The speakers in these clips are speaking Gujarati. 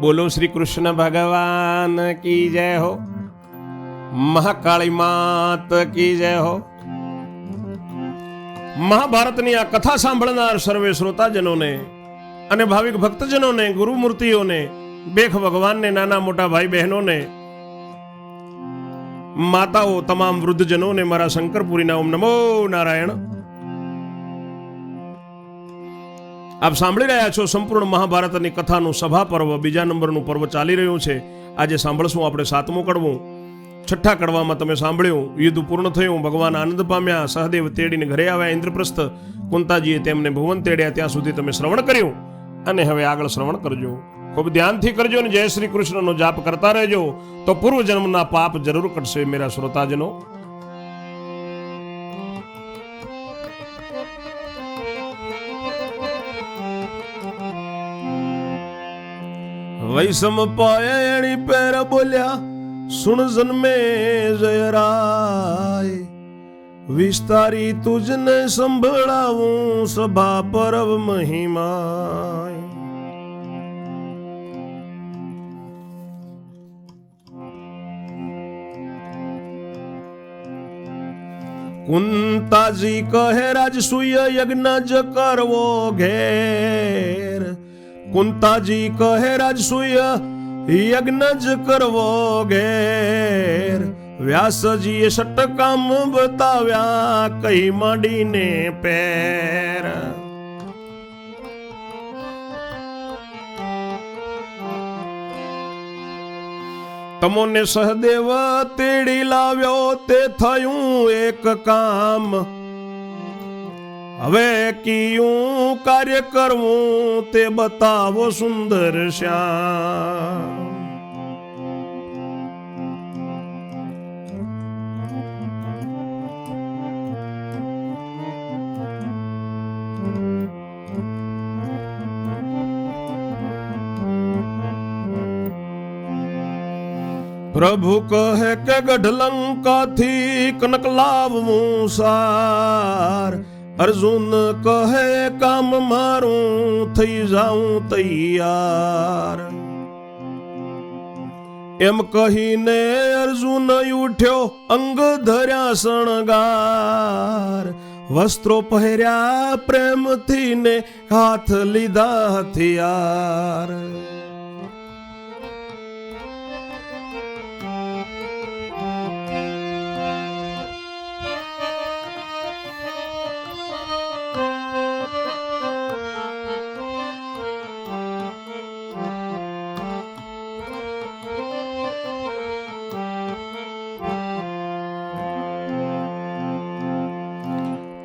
બોલો શ્રી કૃષ્ણ ભગવાન કી જય હો. મહાકાળી માત કી જય હો. મહાભારતની આ કથા સાંભળનાર સર્વે શ્રોતાજનોને અને ભાવિક ભક્તજનોને, ગુરુમૂર્તિઓને, બેખ ભગવાનને, નાના મોટા ભાઈ બહેનોને, માતાઓ, તમામ વૃદ્ધજનોને મારા શંકરપુરીના ઓમ નમો નારાયણ. આપ સાંભળી રહ્યા છો સંપૂર્ણ મહાભારતની કથાનું સભા પર્વ બીજા નંબરનું પર્વ ચાલી રહ્યું છે. આજે સાંભળશું આપણે સાતમું કડવું. છઠ્ઠા કડવામાં તમે સાંભળ્યું, યુદ્ધ પૂર્ણ થયું, ભગવાન આનંદ પામ્યા, સહદેવ તેડીને ઘરે આવ્યા ઇન્દ્રપ્રસ્થ. કુંતાજીએ તેમને ભુવન તેડ્યા, ત્યાં સુધી તમે શ્રવણ કર્યું. અને હવે આગળ શ્રવણ કરજો. ખૂબ ધ્યાનથી કરજો અને જય શ્રી કૃષ્ણનો જાપ કરતા રહેજો. તો પૂર્વ જન્મના પાપ જરૂર કટશે, મેરા શ્રોતાજનો. વૈષમ પાયણી પેર બોલ્યા, સુણ જન્મે જયરાય વિસ્તારી તુજને સંભળાવું સભા પરવ મહિમાય. કુંતાજી કહે, રાજસૂય યજ્ઞ જ કરવો ઘેર. કુંતાજી કહે, રાજસૂય, યજ્ઞ જ કરવો ઘેર. વ્યાસજીએ ષટકામ બતાવ્યા, કઈ માંડીને પેર. તમોને સહદેવ તેડી લાવ્યો, તે થયું એક કામ. હવે કયું કાર્ય કરવું તે બતાવો સુંદર શ્યામ. પ્રભુ કહે કે ગઢલંકાથી કનક લાવવું સાર. અર્જુન કહે, કામ મારું થઈ જાઉં તૈયાર. એમ કહીને અર્જુન ઉઠ્યો, અંગ ધર્યા શણગાર. વસ્ત્રો પહેર્યા પ્રેમથી ને હાથ લીધા હથિયાર.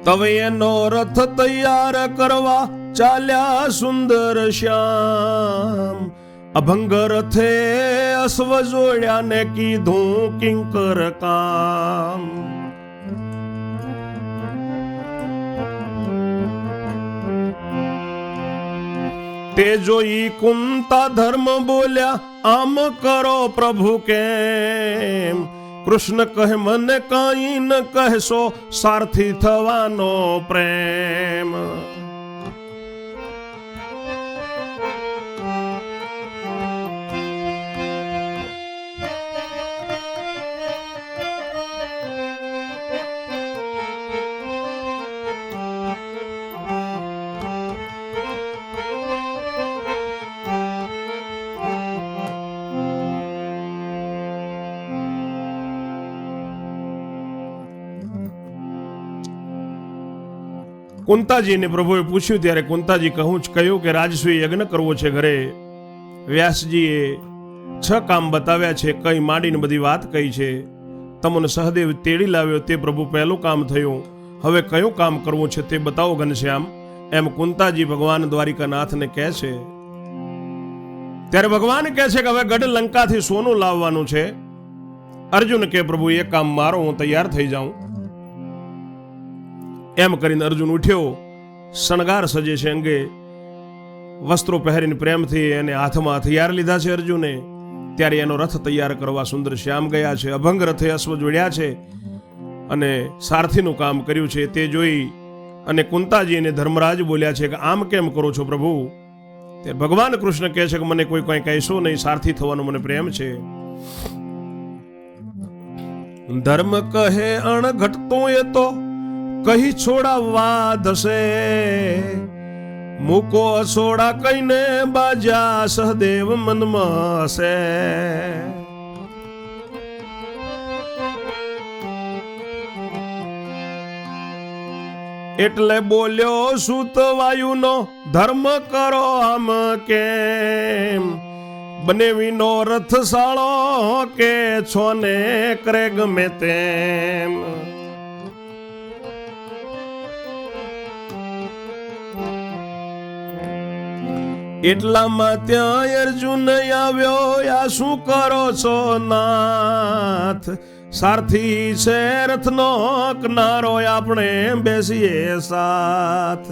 તવે એનો રથ તૈયાર કરવા ચાલ્યા સુંદર શ્યામ. અભંગ રથે અશ્વ જોડ્યા ને કીધું કિંકર કામ. તે જોઈ કુંતા ધર્મ બોલ્યા, આમ કરો પ્રભુ કેમ? કૃષ્ણ કહે મને કઈ ન કહેશો સારથી થવાનો પ્રેમ. કુંતાજીને પ્રભુએ પૂછ્યું, ત્યારે કુંતાજી કહું જ કહ્યું કે રાજસૂય યજ્ઞ કરવો છે ઘરે. વ્યાસજીએ છ કામ બતાવ્યા છે, કઈ માંડીને બધી વાત કહી છે. તમને સહદેવ તેડી લાવ્યો, તે પ્રભુ પહેલું કામ થયું. હવે કયું કામ કરવું છે તે બતાવો ઘનશ્યામ. એમ કુંતાજી ભગવાન દ્વારિકાનાથને કહે છે. ત્યારે ભગવાન કહે છે કે, હવે ગઢ લંકાથી સોનું લાવવાનું છે. અર્જુન કે પ્રભુ એ કામ મારો, હું તૈયાર થઈ જાઉં. એમ કરીને અર્જુન ઉઠ્યો. શણગાર સજે છે અંગે. વસ્ત્રો પહેરીને પ્રેમથી એને હાથમાં હથિયાર લીધા છે અર્જુને. ત્યારે એનો રથ તૈયાર કરવા સુંદર શ્યામ ગયા છે. અભંગ રથે અશ્વ જોડ્યા છે અને સારથીનું કામ કર્યું છે તે જોઈ અને કુંતાજી અને ધર્મરાજ બોલ્યા છે કે, આમ કેમ કરો છો પ્રભુ? તે ભગવાન કૃષ્ણ કહે છે કે, મને કોઈ કંઈ કહેશો નહીં. સારથી થવાનો મને પ્રેમ છે. ધર્મ કહે, અણઘટતો એ તો કહી છોડાવવા ધસે મૂકો અસોડા કહીને બાજા સહદેવ મનમાં હશે એટલે બોલ્યો સુત વાયુનો, ધર્મ કરો આમ કેમ? બનેવીનો રથ સાળો કે છો ને કરે ગમે તેમ? એટલામાં ત્યાં અર્જુન આવ્યો આ શું કરો છો નાથ? સારથી છે રથનો કિનારો આપણે બેસીએ સાથ.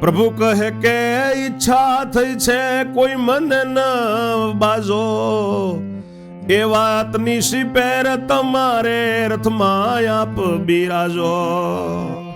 પ્રભુ કહે કે ઈચ્છા થઈ છે, કોઈ મને ન બાજો. એ વાતની સિપેર તમારે રથમાં આપ બિરાજો.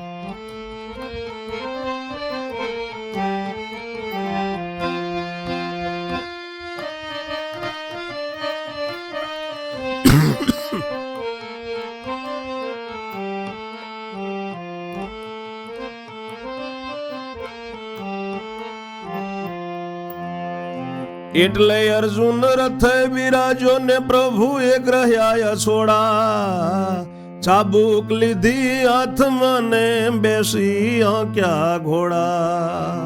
એટલે અર્જુન રથે બિરાજો ને પ્રભુ એ ગ્રહ્યા છોડા. ચાબુક લીધી હાથમાં ને બેસી આંક્યા ઘોડા.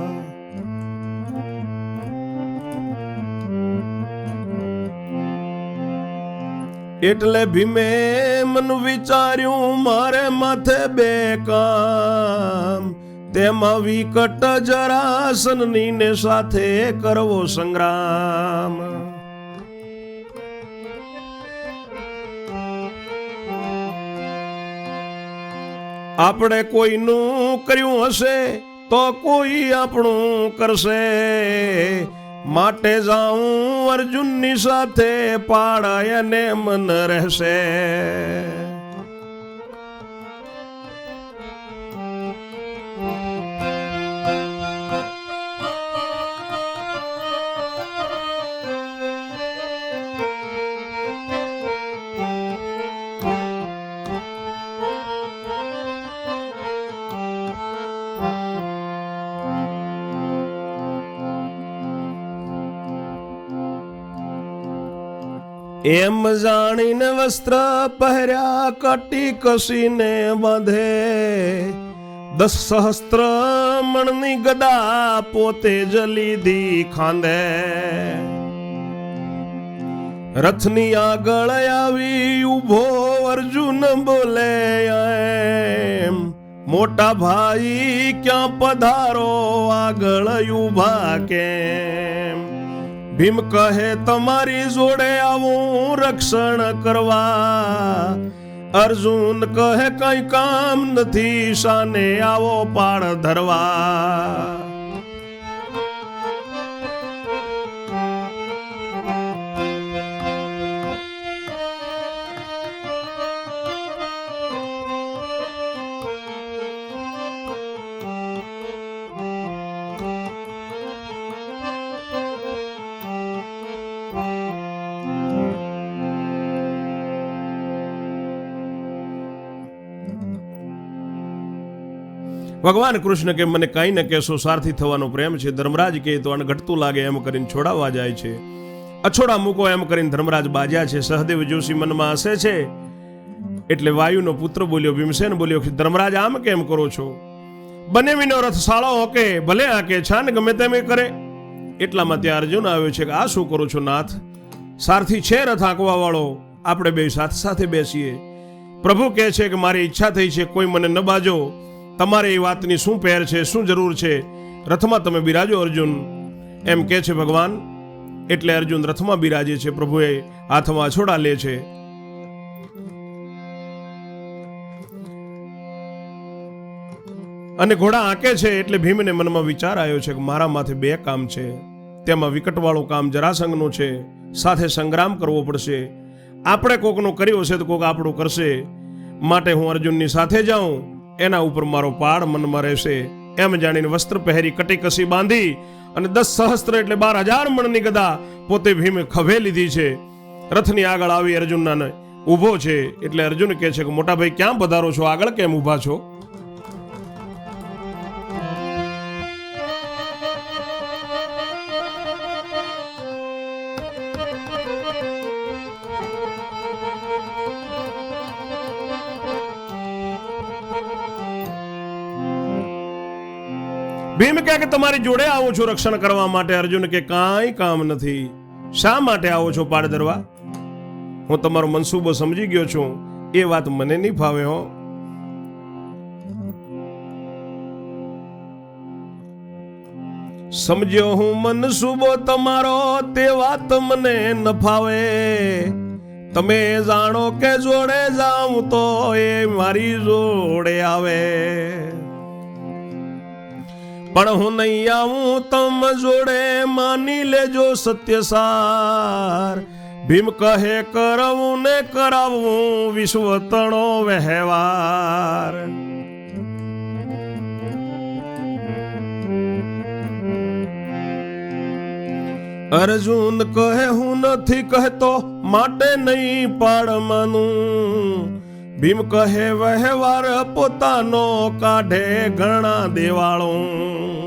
એટલે ભીમે મન વિચાર્યું, મારે માથે બે કામ. તેમાં વિકટ જરાસનની ને સાથે કરવો સંગ્રામ. આપણે કોઈનું કર્યું હશે તો કોઈ આપણું કરશે. માટે જાઉં અર્જુનની સાથે પાડાય ને મન રહેશે. એમ જાણીને વસ્ત્ર પહેર્યા કટી કસીને બાંધે. દસ સહસ્ત્ર મણની ગદા પોતે જ લીધી ખાંદે. રથની આગળ આવી ઊભો અર્જુન બોલે, એમ મોટા ભાઈ ક્યાં પધારો? આગળ ઊભા કેમ? ભીમ કહે, તમારી જોડે આવું રક્ષણ કરવા. અર્જુન કહે, કઈ કામ નથી, શાને આવો પાળ ધરવા. ભગવાન કૃષ્ણ કે મને કાંઈ ન કહેશો, સારથી થવાનો પ્રેમ છે, ધર્મરાજ કે તો આને ઘટતું લાગે એમ કરીને છોડાવવા જાય છે. અછોડા મૂકો એમ કરીને ધર્મરાજ બાજ્યા છે, સહદેવ જોશી મનમાં હસે છે. એટલે વાયુનો પુત્ર બોલ્યો, ભીમસેન બોલ્યો કે ધર્મરાજ આમ કેમ કરો છો? બને વિનો રથ સાળો હોકે, ભલે આકે છાન ગમે તેમ એ કરે. એટલામાં ત્યાં અર્જુન આવ્યો છે કે આ શું કરો છો નાથ? સારથી છે રથ આંકવા વાળો આપણે બે સાથે સાથે બેસીએ. પ્રભુ કહે છે કે મારી ઈચ્છા થઈ છે, કોઈ મને ન બાજો. તમારે એ વાતની શું પહેર છે, શું જરૂર છે? રથમાં તમે બિરાજો અર્જુન. એમ કહે છે ભગવાન, એટલે અર્જુન રથમાં બિરાજે છે, પ્રભુએ હાથમાં છોડા લે છે. અને ઘોડા આંકે છે, એટલે ભીમને મનમાં વિચાર આવ્યો છે કે મારા માથે બે કામ છે. તેમાં વિકટવાળું કામ જરાસંઘનું છે, સાથે સંગ્રામ કરવો પડશે. આપણે કોકનું કર્યું હશે તો કોક આપણું કરશે. માટે હું અર્જુનની સાથે જાઉં. એના ઉપર મારો પાડ મનમાં રહેશે. એમ જાણીને વસ્ત્ર પહેરી કટી કસી બાંધી અને દસ સહસ્ત્ર એટલે બાર હજાર મણની ગદા પોતે ભીમે ખભે લીધી છે. રથની આગળ આવી અર્જુનના ઊભો છે એટલે અર્જુન કહે છે કે, મોટા ભાઈ, ક્યાં પધારો છો? આગળ કેમ ઊભા છો? ભીમ કહે કે તમારી જોડે આવું છું રક્ષણ કરવા માટે, અર્જુન કે કાંઈ કામ નથી. શા માટે આવો છો પાડદરવા હું તમારો મનસૂબો સમજી ગયો છું. એ વાત મને નહીં ફાવે હો. સમજ્યો હું મનસૂબો તમારો, તે વાત મને ન ફાવે. તમે જાણો કે જોડે જાઉં તો એ મારી જોડે આવે. પણ હું નહીં આવું, તમ જોડે માની લેજો સત્ય સાર ભીમ કહે, કરવું ને કરાવું, વિશ્વ તણો વહેવાર. અર્જુન કહે, હું નથી કહેતો, માટે નહીં પાડવાનું. ભીમ કહે વહેવાર પોતાનો કાઢે ઘણા દેવાળો.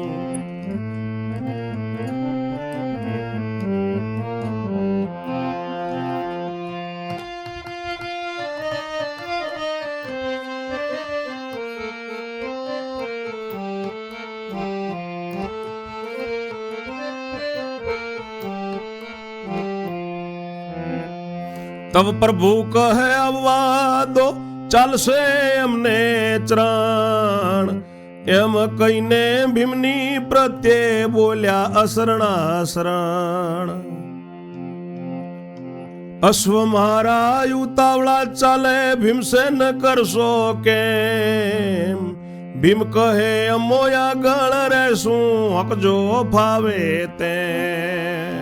તબ પ્રભુ કહે આવવા દો, ચાલશે એમને ત્રણ એમ કહીને ભીમની પ્રત્યે બોલ્યા અસરણા શરણ અશ્વ મારા ઉતાવળા ચાલે ભીમસેન કરશો કેમ? ભીમ કહે, અમોયા ગણ રહેશું હકજો ફાવે તેમ.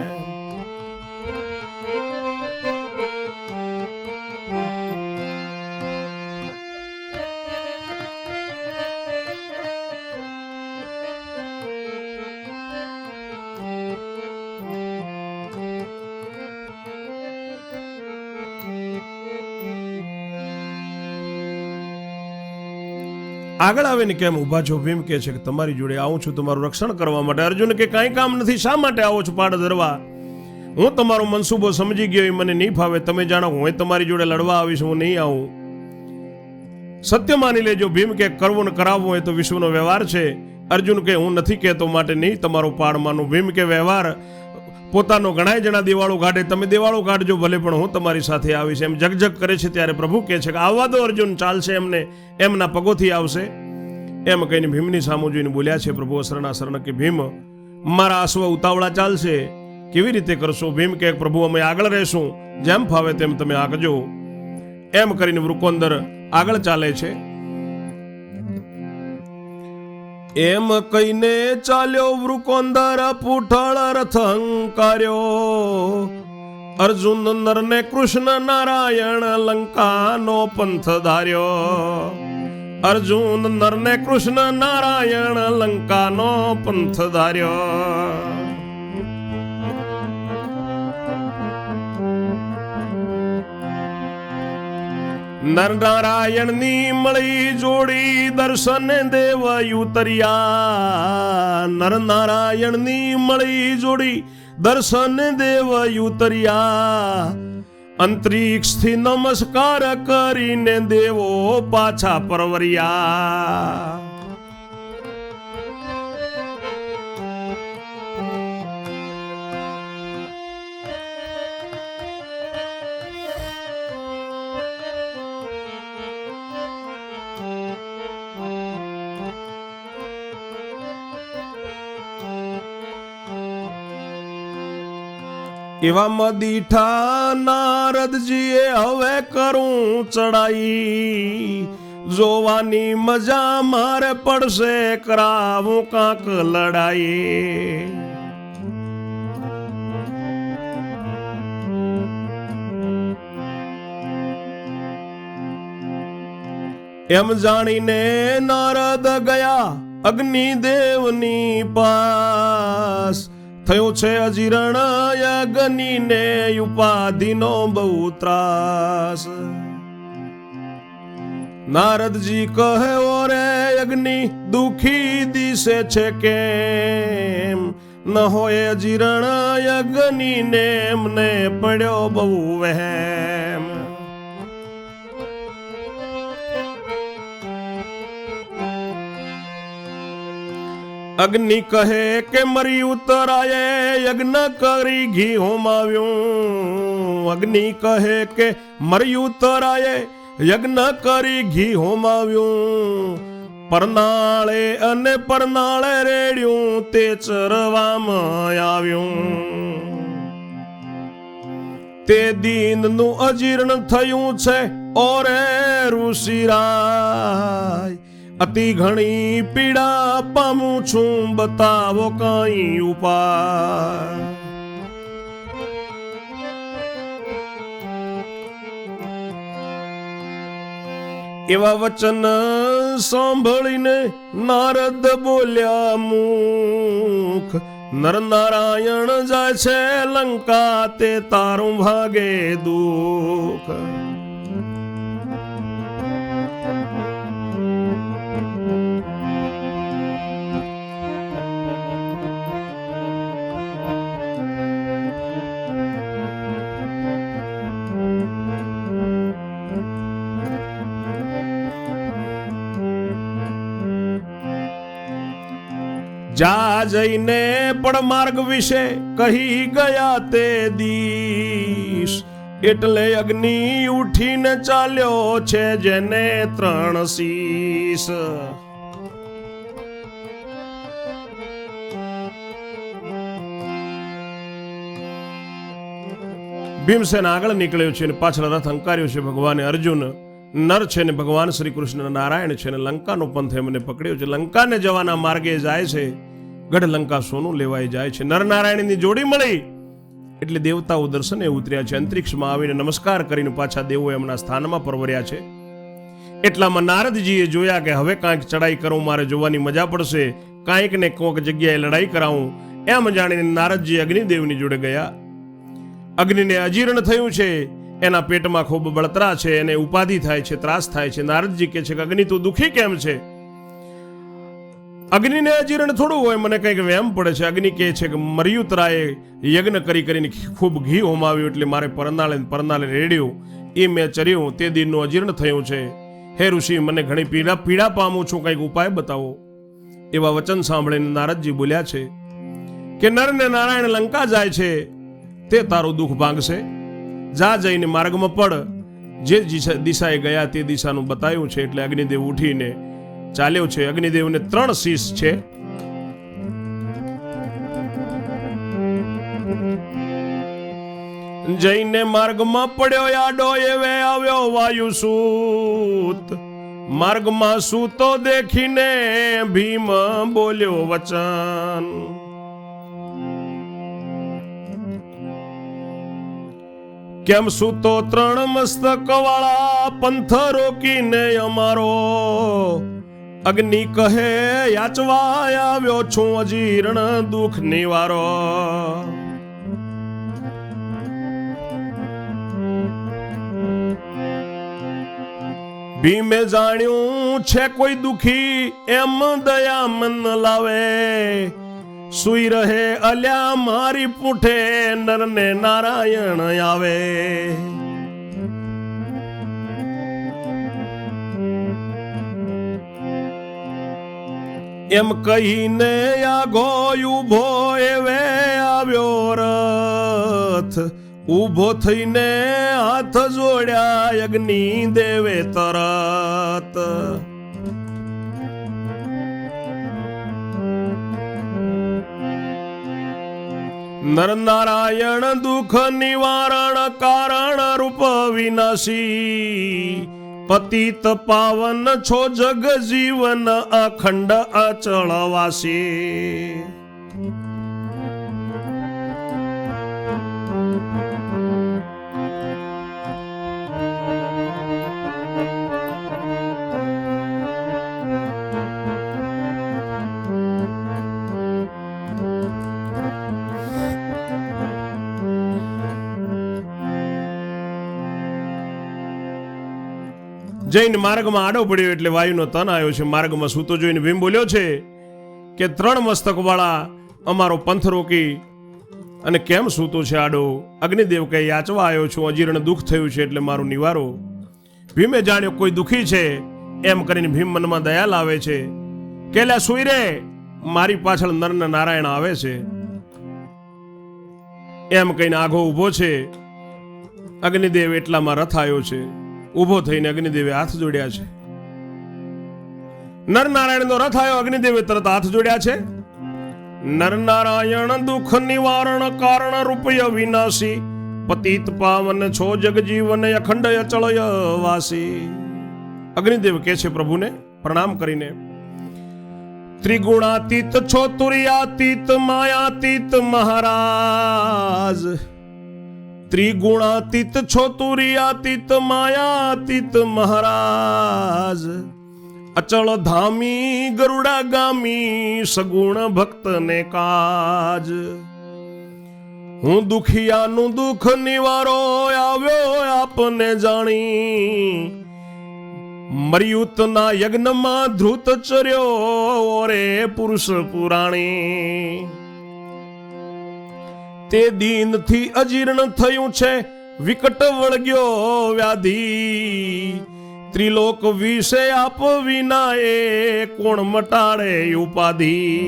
આગળ આવીને કેમ ઊભા છો? ભીમ કે છે કે તમારી જોડે આવું છું, તમારું રક્ષણ કરવા માટે. અર્જુન કે કાંઈ કામ નથી, શા માટે આવો છો પાડ ધરવા હું તમારો મનસૂબો સમજી ગયો, એ મને નહીં ફાવે. તમે જાણો, હું તમારી જોડે લડવા આવીશ, હું નહીં આવું. સત્ય માની લેજો, ભીમ કે કરવું ને કરાવવું હોય તો વિશ્વનો વ્યવહાર છે. અર્જુન કે હું નથી કહેતો માટે નહીં, તમારો પાડ માનું ભીમ કે વ્યવહાર પોતાનો ઘણાય જણા દેવાળો કાઢે, તમે દેવાળો કાઢજો, ભલે પણ હું તમારી સાથે આવીશ. એમ જગજગ કરે છે ત્યારે પ્રભુ કહે છે કે આવવા દો અર્જુન ચાલશે એમને, એમના પગોથી આવશે. એમ કહીને ભીમની સામુ જોઈને બોલ્યા છે, પ્રભુ અસરણા શરણ કે ભીમ, મારા અશ્વ ઉતાવળા ચાલશે. કેવી રીતે કરશો ભીમ? કે પ્રભુ, અમે આગળ રહેશું. જેમ ફાવે તેમ તમે આગજો. એમ કરીને વૃકોંદર આગળ ચાલે છે. એમ કહીને ચાલ્યો વૃકોંદર પૂઠળ રથ હંકાર્યો. અર્જુન નરને કૃષ્ણ નારાયણ લંકાનો પંથ ધાર્યો. અર્જુન નરને કૃષ્ણ નારાયણ લંકાનો પંથ ધાર્યો. નર નારાયણની મળી જોડી દર્શન દેવ યુતરિયા નર નારાયણની મળી જોડી દર્શન દેવ યુતરિયા અંતરિક્ષથી નમસ્કાર કરીને દેવો પાછા પરવરિયા. એવામાં મદીઠા નારદજીએ હવે કરું ચડાઈ. જોવાની મજા મારે પડશે, કરાવું કાંક લડાઈ. એમ જાણીને નારદ ગયા અગ્નિદેવની પાસ. થયો છે અજીરણ અગ્નિને ઉપાધિનો બહુ ત્રાસ. નારદજી કહે, ઓરે અગ્નિ દુખી દિશે છે કેમ? ન હોય અજીરણ ને એમને પડ્યો બહુ વહેમ. અગ્નિ કહે કે મરી ઉતરાયે, યજ્ઞ કરી ઘી હોમાવ્યું અગ્નિ કહે કે મરી ઉતરાયે, યજ્ઞ કરી ઘી હોમાવ્યું પરનાળે અને પરનાળે રેડ્યું, તે ચરવામાં આવ્યું. તે દીનનું અજીર્ણ થયું છે ઓરે ઋષિરાય. અતિ ઘણી પીડા પામું છું, બતાવો કઈ ઉપાય. એવા વચન સાંભળીને નારદ બોલ્યા, મુખ, નરનારાયણ જાય છે લંકા, તે તારું ભાગે દુઃખ. જા જઈને પણ માર્ગ વિશે કહી ગયા તે દીશ. એટલે અગ્નિ ઉઠીને ચાલ્યો છે જેને ત્રણ શીશ. ભીમસેન આગળ નીકળ્યો છે અને પાછળ રથ અંકાર્યો છે ભગવાને અર્જુન. નર છે ને ભગવાન શ્રી કૃષ્ણ નારાયણ છે ને લંકાનો પંથ એમને પકડ્યો છે. લંકાને જવાના માર્ગે જાય છે. ગઢ લંકા સોનું લેવાઈ જાય છે. નરનારાયણની જોડી મળી. એટલે દેવતાઓ દર્શને ઉતર્યા છે. અંતરિક્ષમાં આવીને નમસ્કાર કરીને પાછા દેવો એમના સ્થાનમાં પરવર્યા છે. એટલામાં નારદજીએ જોયા કે હવે કાંઈક ચડાઈ કરું, મારે જોવાની મજા પડશે. કાંઈક ને કોઈક જગ્યાએ લડાઈ કરાવું. એમ જાણીને નારદજી અગ્નિદેવની જોડે ગયા. અગ્નિને અજીર્ણ થયું છે. એના પેટમાં ખૂબ બળતરા છે, એને ઉપાધિ થાય છે, ત્રાસ થાય છે. નારદજી કહે છે કે, અગ્નિ, તું દુઃખી કેમ છે? અગ્નિને અજીર્ણ થોડું હોય, મને કંઈક વેમ પડે છે. અગ્નિ કહે છે કે મર્યુતરાએ યજ્ઞ કરી કરીને ખૂબ ઘી હોમાવ્યું, એટલે મારે પરનાળે પરનાળે રેડ્યું. એ મેં ચર્યું, તે દિનનું અજીર્ણ થયું છે. હે ઋષિ, મને ઘણી પીડા પીડા પામું છું, કંઈક ઉપાય બતાવો. એવા વચન સાંભળીને નારદજી બોલ્યા છે કે, નર ને નારાયણ લંકા જાય છે, તે તારું દુઃખ ભાંગશે. જા જઈને માર્ગમાં પડ. જે દિશા- દિશાએ ગયા તે દિશાનું બતાવ્યું છે એટલે અગ્નિદેવ ઉઠીને ચાલ્યો છે. અગ્નિદેવને ત્રણ શીશ છે. જઈને માર્ગમાં પડ્યો આડો એવે આવ્યો વાયુ સૂત માર્ગમાં સૂતો દેખીને ભીમ બોલ્યો, વચન. કેમ સૂતો ત્રણ મસ્તક વાળા પંથ રોકીને અમારો? અગ્નિ કહે યાચવા આવ્યો છું અજીર્ણ દુઃખ નિવારો. ભીમે જાણ્યું છે કોઈ દુખી, એમ દયા મન લાવે. સુઈ રહે અલ્યા મારી પૂઠે, નરને નારાયણ આવે. એમ કહીને આગો ઊભો એવે આવ્યો રથ. ઊભો થઈને હાથ જોડ્યા અગ્નિ દેવે તરત. નરનારાયણ દુઃખ નિવારણ કારણ રૂપ વિનાશી. પતિત પાવન છો જગ જીવન અખંડ અચળ જઈને માર્ગમાં આડો પડ્યો એટલે વાયુનો તન આવ્યો છે. માર્ગમાં સૂતો જોઈને ભીમ બોલ્યો છે કે ત્રણ મસ્તકવાળા અમારો પંથ રોકી અને કેમ સૂતો છે આડો? અગ્નિદેવ કહે, યાચવા આવ્યો છું, અજીર્ણ દુઃખ થયું છે એટલે મારું નિવારો. ભીમે જાણ્યો, કોઈ દુઃખી છે? એમ કરીને ભીમ મનમાં દયા લાવે છે. કેલા સુઈ રે? મારી પાછળ નર નારાયણ આવે છે. એમ કહીને આઘો ઊભો છે. અગ્નિદેવ એટલામાં રથ આવ્યો છે. ઊભો થઈને અગ્નિદેવે હાથ જોડ્યા છે. નરનારાયણનો રથ આવ્યો અગ્નિદેવે તરત હાથ જોડ્યા છે. નરનારાયણ દુઃખ નિવારણ કારણ રૂપય વિનાશી, પતિત પાવન છો જગજીવન અખંડ અચળય વાસી. અગ્નિદેવ કહે છે, પ્રભુને પ્રણામ કરીને. ત્રિગુણાતીત છો તુર્યાતીત માયાતીત મહારાજ ત્રિગુણાતીત છો તુરિયાતીત માયાતીત મહારાજ. અચળ ધામી ગરુડા ગામી સગુણ ભક્તને કાજ. હું દુખિયાનું દુઃખ નિવારો આવ્યો આપને જાણી. મર્યુતના યજ્ઞમાં ધ્રુત ચર્યો રે પુરુષ પુરાણી. તે દીનથી અજીર્ણ થયું છે. વિકટ વળગ્યો વ્યાધિ. ત્રિલોક વિશે આપ વિના એ કોણ મટાડે ઉપાધિ?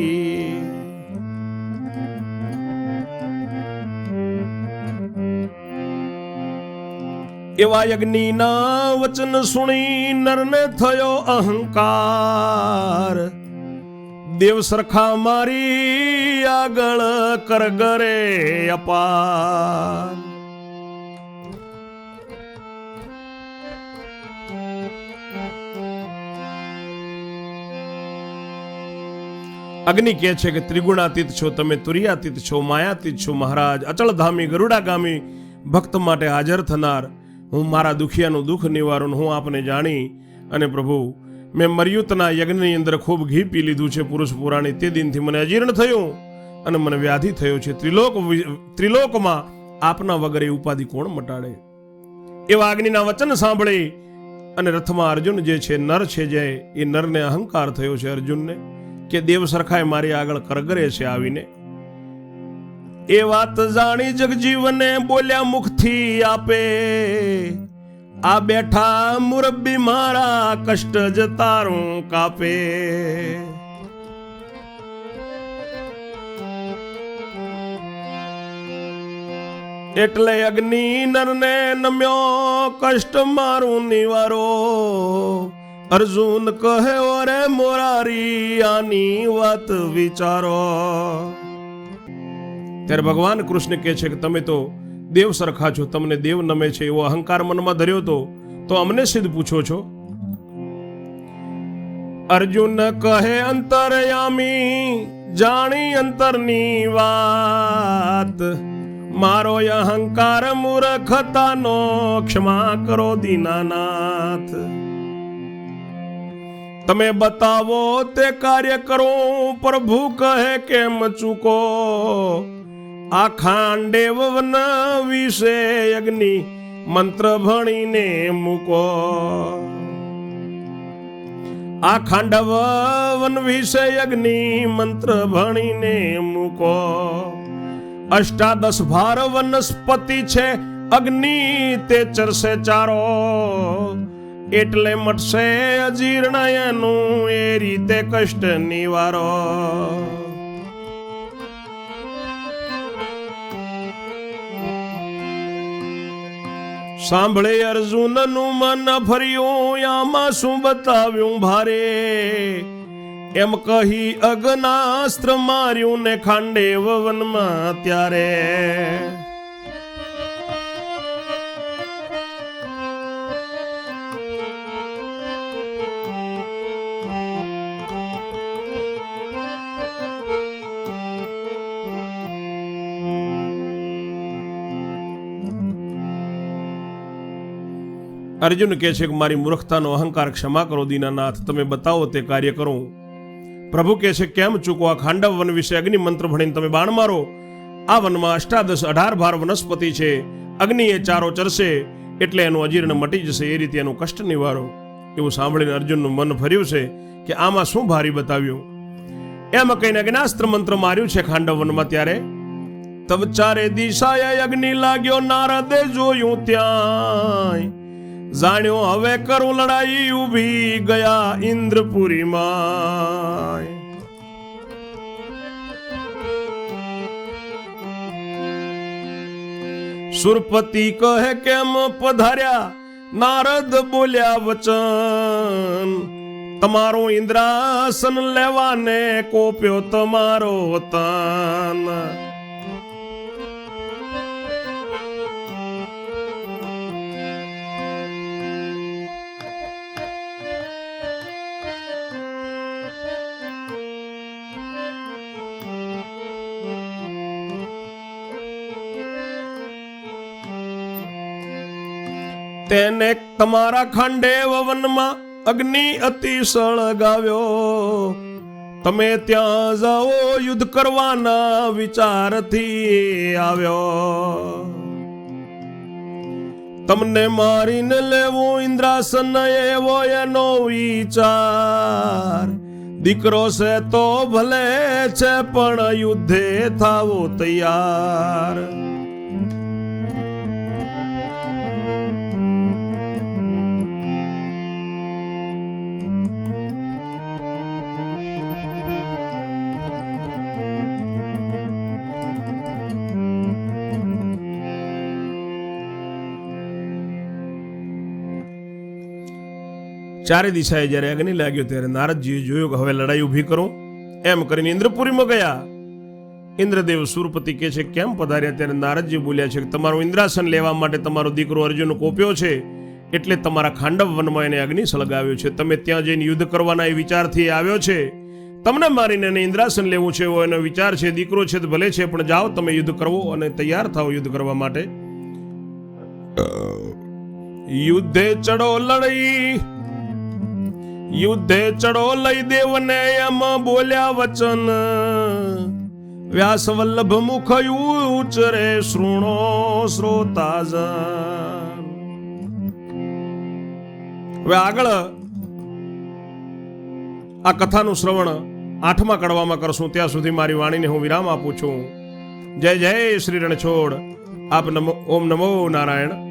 એવા યજ્ઞના વચન સુણી નરને થયો અહંકાર. દેવ સરખા મારી આગળ કરગરે અપાર. અગ્નિ કહે છે કે ત્રિગુણાતીત છો તમે, તુરિયાતીત છો, માયાતીત છો મહારાજ, અચળધામી, ગરુડાગામી ભક્ત માટે હાજર થનાર હું મારા દુખિયાનું દુઃખ નિવારણ હું આપને જાણી અને પ્રભુ મેં મર્યુતના યજ્ઞની અંદર ખૂબ ઘી પી લીધું છે પુરુષ પુરાણી. તે દિનથી મને અજીર્ણ થયું અને મને વ્યાધિ થયો છે. ત્રિલોક ત્રિલોકમાં આપના વગર એ ઉપાધિ કોણ મટાડે? એવા અગ્નિના વચન સાંભળી અને રથમાં અર્જુન જે છે, નર છે જે, એ નરને અહંકાર થયો છે અર્જુનને કે દેવ સરખાએ મારી આગળ કરગરે છે આવીને. એ વાત જાણી જગજીવને બોલ્યા મુખથી આપે. આ બેઠા મુરબ્બી મારા કષ્ટ જ તારું કાપે. એટલે અગ્નિ નરને નમ્યો કષ્ટ મારું નિવારો. અર્જુન કહે, ઓરે મોરારી, આની વાત વિચારો. ત્યારે ભગવાન કૃષ્ણ કહે છે કે, તમે તો દેવ સરખા છો, તમને દેવ નમે છે એવો અહંકાર મનમાં ધર્યો તો તો અમને સિદ્ધ પૂછો છો? અર્જુન કહે, અંતરયામી, જાણી અંતરની વાત. મારો અહંકાર મૂર્ખતાનો ક્ષમા કરો દીનાનાથ. તમે બતાવો, તે કાર્ય કરો, પ્રભુ કહે, કેમ ચૂકો? આ ખાંડે વન વિશે અગ્નિ મંત્ર ભણીને મૂકો. આ ખાંડવ વન અગ્નિ મંત્ર ભણીને મૂકો. અષ્ટાદશ ભાર વનસ્પતિ છે અગ્નિ, તે ચરસે ચારો. એટલે મટશે અજીર્ણયનું એ રીતે કષ્ટ નિવારો. સાંભળે અર્જુનનું મન ફર્યું આમાં શું બતાવ્યું ભારે? એમ કહી અગ્નાસ્ત્ર માર્યું ને ખાંડે વનમાં ત્યારે અર્જુન કહે છે કે મારી મૂર્ખતાનો અહંકાર ક્ષમા કરો, દીનાનાથ, તમે બતાવો તે કાર્ય કરું. પ્રભુ કહે છે, કેમ ચૂકવા ખાંડવ વન વિશે અગ્નિ મંત્ર ભણીને તમે બાણ મારો? આ વનમાં અષ્ટાદશ અઢાર ભાર વનસ્પતિ છે, અગ્નિ એ ચારો ચરશે એટલે એનું અજીર્ણ મટી જશે, એ રીતે એનું કષ્ટ નિવારો. એવું સાંભળીને અર્જુનનું મન ફર્યું છે કે આમાં શું ભારી બતાવ્યું. એમ કહીને અગ્નાસ્ત્ર મંત્ર માર્યું છે ખાંડવનમાં ત્યારે. તબ ચારે દિશાએ અગ્નિ લાગ્યો, નારદે જોયું ત્યાં જાણ્યો હવે કરું લડાઈ ઊભી ગયા ઇન્દ્રપુરીમાં સુરપતિ કહે કેમ પધાર્યા? નારદ બોલ્યા, વચન, તમારું ઇન્દ્રાસન લેવાને કોપ્યો તમારો તન તેને તમારા ખાંડે વવનમાં અગ્નિ અતિ સળગાવ્યો. તમે ત્યાં જાઓ, યુદ્ધ કરવાના વિચારથી આવ્યો. તમને મારીને લેવું ઇન્દ્રાસન એવો એનો વિચાર. દીકરો છે તો ભલે છે, પણ યુદ્ધે થાવો તૈયાર. ચારે દિશાએ જ્યારે અગ્નિ લાગ્યો ત્યારે નારદજીએ જોયું કે હવે લડાઈ ઊભી કરું. એમ કરીને ઇન્દ્રપુરીમાં ગયા. ઇન્દ્રદેવ સુરપતિ કે છે, કેમ પધાર્યા? ત્યારે નારદજી બોલ્યા છે કે, તમારું ઇન્દ્રાસન લેવા માટે તમારો દીકરો અર્જુન કોપ્યો છે. એટલે તમારા ખાંડવ વનમાં એને અગ્નિ સળગાવ્યો છે. તમે ત્યાં જઈને યુદ્ધ કરવાના એ વિચારથી આવ્યો છે. તમને મારીને એને ઇન્દ્રાસન લેવું છે એવો એનો વિચાર છે. દીકરો છે તો ભલે છે, પણ જાઓ તમે યુદ્ધ કરવો અને તૈયાર થાઓ યુદ્ધ કરવા માટે. યુદ્ધે ચડો લડઈ યુદ્ધે ચડો લઈ દેવને એમ બોલ્યા વચન. વ્યાસ વલ્લભ મુખ ઉચરે શૃણો શ્રોતાજન. હવે આગળ આ કથાનું શ્રવણ આઠમા કડવામાં કરશું. ત્યાં સુધી મારી વાણીને હું વિરામ આપું છું. જય જય શ્રી રણછોડ. આપ નમો, ઓમ નમો નારાયણ.